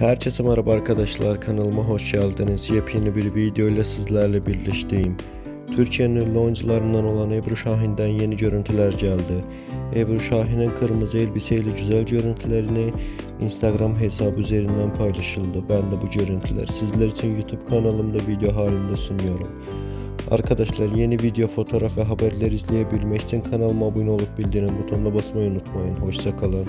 Herkese merhaba arkadaşlar kanalıma hoş geldiniz. Yepyeni bir video ile sizlerle birleşteyim. Türkiye'nin ünlü oyuncularından olan Ebru Şahin'den yeni görüntüler geldi. Ebru Şahin'in kırmızı elbiseyle güzel görüntülerini Instagram hesabı üzerinden paylaşıldı. Ben de bu görüntüler sizler için YouTube kanalımda video halinde sunuyorum. Arkadaşlar yeni video, fotoğraf ve haberler izleyebilmek için kanalıma abone olup bildirim butonuna basmayı unutmayın. Hoşçakalın.